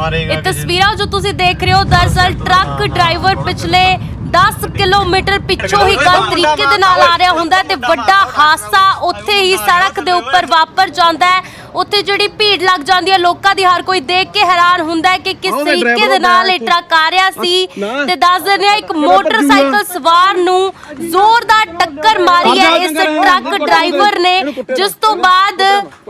ਮਾਰੇਗਾ ਇਹ। ਤਸਵੀਰਾਂ ਜੋ ਤੁਸੀਂ ਦੇਖ ਰਹੇ ਹੋ ਦਰਅਸਲ ਟਰੱਕ ਡਰਾਈਵਰ ਪਿਛਲੇ 10 ਕਿਲੋਮੀਟਰ ਪਿੱਛੋਂ ਹੀ ਗਲਤ ਤਰੀਕੇ ਦੇ ਨਾਲ ਆ ਰਿਹਾ ਹੁੰਦਾ ਤੇ ਵੱਡਾ ਹਾਦਸਾ ਉੱਥੇ ਹੀ ਸੜਕ ਦੇ ਉੱਪਰ ਵਾਪਰ ਜਾਂਦਾ ਹੈ ਉੱਥੇ ਜਿਹੜੀ ਭੀੜ ਲੱਗ ਜਾਂਦੀ ਹੈ ਲੋਕਾਂ ਦੀ ਹਰ ਕੋਈ ਦੇਖ ਕੇ ਹੈਰਾਨ ਹੁੰਦਾ ਹੈ ਕਿ ਕਿਸ ਤਰੀਕੇ ਦੇ ਨਾਲ ਇਹ। ਟਰੱਕ ਆ ਰਿਹਾ ਸੀ। ਤੇ ਦੱਸ ਦਿੰਦੇ ਆ ਇੱਕ ਮੋਟਰਸਾਈਕਲ ਸਵਾਰ ਨੂੰ ਟੱਕਰ ਮਾਰੀ ਹੈ ਇਸ ਟਰੱਕ ਡਰਾਈਵਰ ਨੇ। ਜਿਸ ਤੋਂ ਬਾਅਦ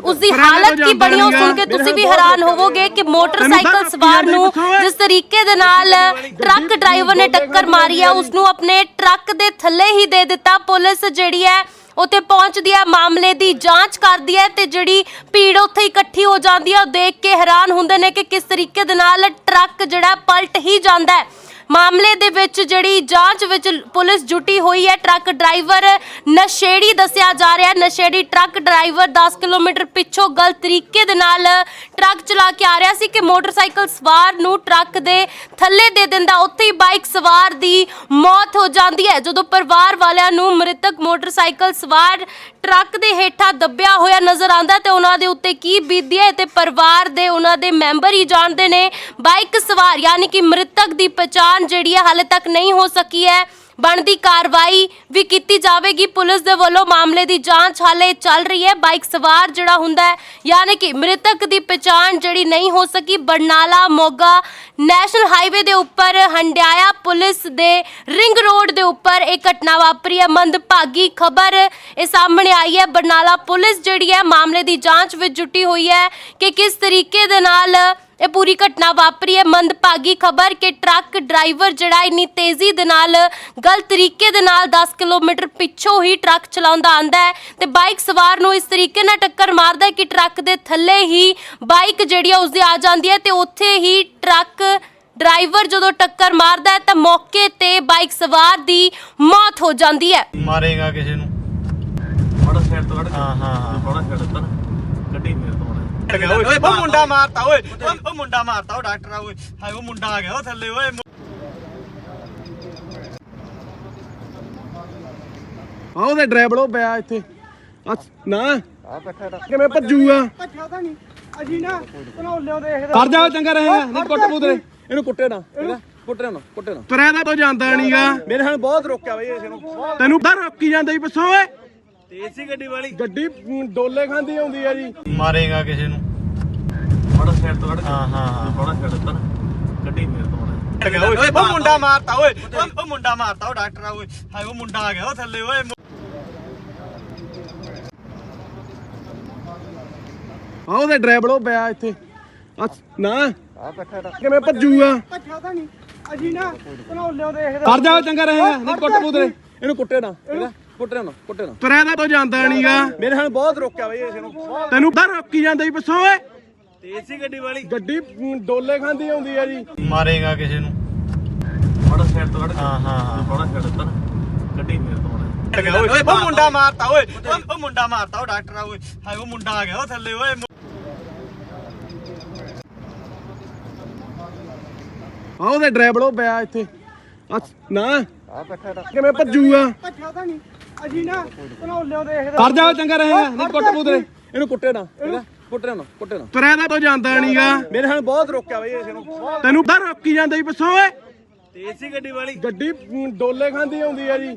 ਉਸ ਦੀ ਹਾਲਤ ਕੀ ਬਣੀ ਉਹ ਸੁਣ ਕੇ ਤੁਸੀਂ ਵੀ ਹੈਰਾਨ ਹੋਵੋਗੇ ਕਿ ਮੋਟਰਸਾਈਕਲ ਸਵਾਰ ਨੂੰ ਜਿਸ ਤਰੀਕੇ ਦੇ ਨਾਲ ਟਰੱਕ ਡਰਾਈਵਰ ਨੇ ਟੱਕਰ ਮਾਰੀ ਹੈ ਉਸ ਨੂੰ ਆਪਣੇ ਟਰੱਕ ਦੇ ਥੱਲੇ ਹੀ ਦੇ ਦਿੱਤਾ। ਪੁਲਿਸ ਜਿਹੜੀ ਹੈ ਉੱਥੇ ਪਹੁੰਚਦੀ ਹੈ ਮਾਮਲੇ ਦੀ ਜਾਂਚ ਕਰਦੀ ਹੈ ਤੇ ਜਿਹੜੀ ਭੀੜ ਉੱਥੇ ਇਕੱਠੀ ਹੋ ਜਾਂਦੀ ਹੈ ਉਹ ਦੇਖ ਕੇ ਹੈਰਾਨ ਹੁੰਦੇ ਨੇ ਕਿ ਕਿਸ ਤਰੀਕੇ ਦੇ ਨਾਲ ਟਰੱਕ ਜਿਹੜਾ ਪਲਟ ਹੀ ਜਾਂਦਾ ਹੈ। ਮਾਮਲੇ ਦੇ ਵਿੱਚ ਜਿਹੜੀ ਜਾਂਚ ਵਿੱਚ ਪੁਲਿਸ ਜੁਟੀ ਹੋਈ ਹੈ, ਟਰੱਕ ਡਰਾਈਵਰ ਨਸ਼ੇੜੀ ਦੱਸਿਆ ਜਾ ਰਿਹਾ ਨਸ਼ੇੜੀ ਟਰੱਕ ਡਰਾਈਵਰ 10 ਕਿਲੋਮੀਟਰ ਪਿੱਛੋਂ ਗਲਤ ਤਰੀਕੇ ਦੇ ਨਾਲ ਟਰੱਕ ਚਲਾ ਕੇ ਆ ਰਿਹਾ ਸੀ ਕਿ ਮੋਟਰਸਾਈਕਲ ਸਵਾਰ ਨੂੰ ਟਰੱਕ ਦੇ ਥੱਲੇ ਦੇ ਦਿੰਦਾ। ਉੱਥੇ ਹੀ ਬਾਈਕ ਸਵਾਰ ਦੀ ਮੌਤ ਹੋ ਜਾਂਦੀ ਹੈ। ਜਦੋਂ ਪਰਿਵਾਰ ਵਾਲਿਆਂ ਨੂੰ ਮ੍ਰਿਤਕ ਮੋਟਰਸਾਈਕਲ ਸਵਾਰ ਟਰੱਕ ਦੇ ਹੇਠਾਂ ਦੱਬਿਆ ਹੋਇਆ ਨਜ਼ਰ ਆਉਂਦਾ ਤੇ ਉਹਨਾਂ ਦੇ ਉੱਤੇ ਕੀ ਬੀਤੀ ਹੈ ਤੇ ਪਰਿਵਾਰ ਦੇ ਉਹਨਾਂ ਦੇ ਮੈਂਬਰ ਹੀ ਜਾਣਦੇ ਨੇ, ਬਾਈਕ ਸਵਾਰ, ਯਾਨੀ ਕਿ ਮ੍ਰਿਤਕ ਦੀ ਪਛਾਣ ਜਿਹੜੀ ਹੈ ਹਾਲੇ ਤੱਕ ਨਹੀਂ ਹੋ ਸਕੀ ਹੈ। ਬਣਦੀ ਕਾਰਵਾਈ ਵੀ ਕੀਤੀ ਜਾਵੇਗੀ। ਪੁਲਿਸ ਦੇ ਵੱਲੋਂ ਮਾਮਲੇ ਦੀ ਜਾਂਚ ਹਾਲੇ ਚੱਲ ਰਹੀ ਹੈ। ਬਾਈਕ ਸਵਾਰ ਜਿਹੜਾ ਹੁੰਦਾ ਹੈ, ਯਾਨੀ ਕਿ ਮ੍ਰਿਤਕ ਦੀ ਪਛਾਣ ਜਿਹੜੀ ਨਹੀਂ ਹੋ ਸਕੀ, ਬਰਨਾਲਾ ਮੋਗਾ ਨੈਸ਼ਨਲ ਹਾਈਵੇ ਦੇ ਉੱਪਰ, ਹੰਡਿਆਇਆ ਪੁਲਿਸ ਦੇ ਰਿੰਗ ਰੋਡ ਦੇ ਉੱਪਰ ਇਹ ਘਟਨਾ ਵਾਪਰੀ ਹੈ। ਮੰਦਭਾਗੀ ਖਬਰ ਇਹ ਸਾਹਮਣੇ ਆਈ ਹੈ। ਬਰਨਾਲਾ ਪੁਲਿਸ ਜਿਹੜੀ ਹੈ, ਮਾਮਲੇ ਦੀ ਜਾਂਚ ਵਿੱਚ ਜੁਟੀ ਹੋਈ ਹੈ ਕਿ ਕਿਸ ਤਰੀਕੇ ਦੇ ਨਾਲ ਇਹ ਪੂਰੀ ਘਟਨਾ ਵਾਪਰੀ ਹੈ। ਮੰਦਭਾਗੀ ਖਬਰ ਕਿ ਟਰੱਕ ਡਰਾਈਵਰ ਜਿਹੜਾ ਇੰਨੀ ਤੇਜ਼ੀ ਦੇ ਨਾਲ ਗਲਤ ਤਰੀਕੇ ਦੇ ਨਾਲ 10 ਕਿਲੋਮੀਟਰ ਪਿੱਛੋਂ ਹੀ ਟਰੱਕ ਚਲਾਉਂਦਾ ਆਂਦਾ ਹੈ ਤੇ ਬਾਈਕ ਸਵਾਰ ਨੂੰ ਇਸ ਤਰੀਕੇ ਨਾਲ ਟੱਕਰ ਮਾਰਦਾ ਹੈ ਕਿ ਟਰੱਕ ਦੇ ਥੱਲੇ ਹੀ ਬਾਈਕ ਜਿਹੜੀ ਆ ਉਸਦੀ ਆ ਜਾਂਦੀ ਹੈ ਤੇ ਉੱਥੇ ਹੀ ਟਰੱਕ ਡਰਾਈਵਰ ਜਦੋਂ ਟੱਕਰ ਮਾਰਦਾ ਹੈ ਤਾਂ ਮੌਕੇ ਤੇ ਬਾਈਕ ਸਵਾਰ ਦੀ ਮੌਤ ਹੋ ਜਾਂਦੀ ਹੈ। ਮਾਰੇਗਾ ਕਿਸੇ ਨੂੰ। ਥੋੜਾ ਸਾਈਡ ਤੋਂ ਕੱਢ ਹਾਂ ਹਾਂ ਹਾਂ। ਸਾਈਡ ਤੋਂ ਗੱਡੀ ਮੇਰੇ ਤੋਂ ਮਾੜਾ ਓਏ ਉਹ ਮੁੰਡਾ ਮਾਰਤਾ ਓਏ। ਉਹ- ਉਹ ਮੁੰਡਾ ਮਾਰਤਾ ਉਹ ਡਾਕਟਰ ਆ ਓਏ। ਹਾਏ ਉਹ ਮੁੰਡਾ ਆ ਗਿਆ ਉਹ ਥੱਲੇ ਓਏ। ਆਹ ਉਹਦੇ ਡਰਾਈਵਰ ਉਹ ਪਿਆ ਇੱਥੇ। ਅੱਛ ਨਾ। ਕਿਵੇਂ ਭੱਜੂਗਾ? ਪਛਾਦਾ ਨਹੀਂ। ਅਜੀ ਨਾ ਧਨੌਲਿਓ ਦੇਖਦਾ ਕਰ ਜਾ ਚੰਗਾ ਰਹੇਗਾ ਨਹੀਂ ਕੁੱਟ ਪੂਤਰੇ ਇਹਨੂੰ ਕੁੱਟੇ ਨਾ। ਕੁੱਟੇ ਨਾ ਕੁੱਟੇ ਨਾ। ਤੁਰਿਆ ਤਾਂ ਤੋਂ ਜਾਂਦਾ ਨਹੀਂਗਾ ਮੇਰੇ ਨਾਲ ਬਹੁਤ ਰੋਕਿਆ ਬਈ ਇਸ ਨੂੰ। ਤੈਨੂੰ ਤਾਂ ਰੋਕੀ ਜਾਂਦਾ ਹੀ ਪਿੱਛੋਂ ਓਏ। ਤੇਜ਼ ਸੀ ਗੱਡੀ ਵਾਲੀ? ਗੱਡੀ ਡੋਲੇ ਖਾਂਦੀ ਆਉਂਦੀ ਆ ਜੀ। ਮਾਰੇਗਾ ਕਿਸੇ ਨੂੰ। ਥੋੜਾ ਸਾਈਡ ਤੋਂ ਕੱਢ ਹਾਂ ਹਾਂ ਹਾਂ। ਥੋੜਾ ਸਾਈਡ ਤੋਂ ਗੱਡੀ ਮੇਰੇ ਤੋਂ ਓਏ ਉਹ ਮੁੰਡਾ ਮਾਰਤਾ ਓਏ। ਉਹ- ਉਹ ਮੁੰਡਾ ਮਾਰਤਾ ਉਹ ਡਾਕਟਰ ਆ ਓਏ। ਹਾਏ ਉਹ ਮੁੰਡਾ ਆ ਗਿਆ ਉਹ ਥੱਲੇ ਓਏ। ਆਹ ਉਹਦੇ ਡਰਾਈਵਰ ਉਹ ਪਿਆ ਇੱਥੇ। ਅੱਛ ਨਾ। ਕਿਵੇਂ ਭੱਜੂਗਾ? ਪਛਾਦਾ ਨਹੀਂ। ਅਜੀ ਨਾ ਧਨੌਲਿਓ ਦੇਖਦਾ ਕਰ ਜਾ ਚੰਗਾ ਰਹੇਗਾ। ਨਹੀਂ ਕੁੱਟ ਪੂਤਰੇ ਇਹਨੂੰ ਕੁੱਟੇ ਨਾ। ਇਹਦਾ ਕੁੱਟੇ ਨਾ ਕੁੱਟੇ ਨਾ। ਤੁਰਿਆ ਤਾਂ ਤੋਂ ਜਾਂਦਾ ਨਹੀਂਗਾ। ਮੇਰੇ ਨਾਲ ਬਹੁਤ ਰੋਕਿਆ ਬਈ ਇਸ ਨੂੰ ਤੈਨੂੰ ਤਾਂ ਰੋਕੀ ਜਾਂਦਾ ਹੀ ਪਿੱਛੋਂ ਓਏ। ਤੇਜ਼ ਸੀ ਗੱਡੀ ਵਾਲੀ। ਗੱਡੀ ਡੋਲੇ ਖਾਂਦੀ ਆਉਂਦੀ ਆ ਜੀ। ਮਾਰੇਗਾ ਕਿਸੇ ਨੂੰ। ਥੋੜਾ ਸਾਈਡ ਤੋਂ ਕੱਢ ਹਾਂ ਹਾਂ ਹਾਂ। ਥੋੜਾ ਸਾਈਡ ਤੋਂ ਗੱਡੀ ਮੇਰੇ ਤੋਂ ਓਏ ਉਹ ਮੁੰਡਾ ਮਾਰਤਾ ਓਏ ਉਹ- ਮੁੰਡਾ ਮਾਰਤਾ ਉਹ ਡਾਕਟਰ ਆ ਓਏ। ਹਾਏ ਉਹ ਮੁੰਡਾ ਆ ਗਿਆ ਉਹ ਥੱਲੇ ਓਏ। ਆਹ ਉਹਦੇ ਡਰਾਈਵਰ ਉਹ ਪਿਆ ਇੱਥੇ। ਅੱਛ ਨਾ। ਕਿਵੇਂ ਭੱਜੂਗਾ? ਪਛਾਦਾ ਨਹੀਂ ਨਾ ਦੇਖਦਾ ਕਰ ਜਾ ਚੰਗਾ ਰਹੇਗਾ ਨਹੀਂ ਕੁੱਟ ਪੂਤਰੇ ਇਹਨੂੰ ਕੁੱਟੇ ਨਾ ਕੁੱਟੇ ਨਾ ਕੁੱਟੇ ਨਾ। ਤੁਰਿਆ ਤਾਂ ਤੋਂ ਜਾਂਦਾ ਨਹੀਂਗਾ ਮੇਰੇ ਨਾਲ ਬਹੁਤ ਰੋਕਿਆ ਬਈ ਇਸ ਨੂੰ। ਤੈਨੂੰ ਤਾਂ ਰੋਕੀ ਜਾਂਦਾ ਹੀ ਪਿੱਛੋਂ ਓਏ। ਤੇਜ਼ ਸੀ ਗੱਡੀ ਵਾਲੀ। ਗੱਡੀ ਡੋਲੇ ਖਾਂਦੀ ਆਉਂਦੀ ਆ ਜੀ।